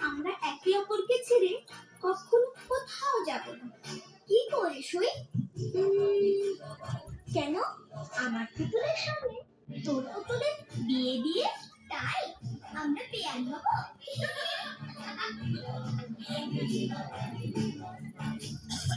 আমরা একে অপরকে ছেড়ে কখনো কোথাও যাব না। কি করে, সই? কেন? আমার পুতুলের সঙ্গে তোর পুতুলের বিয়ে দিয়ে তাই আমরা পেয়ার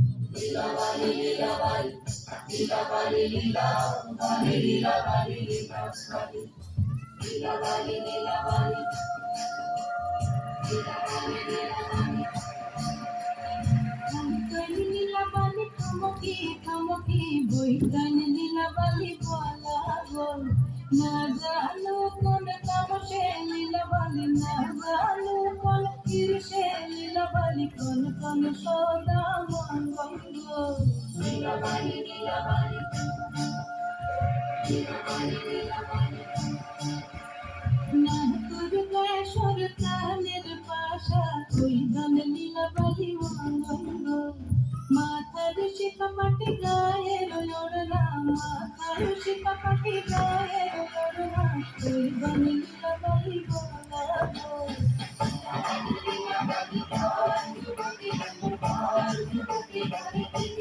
Thank you. boy bol. মাথার শিকা পাটি গায়ের ওড়না মাথার শিকা পাটি গায়ের ওড়না ওই গান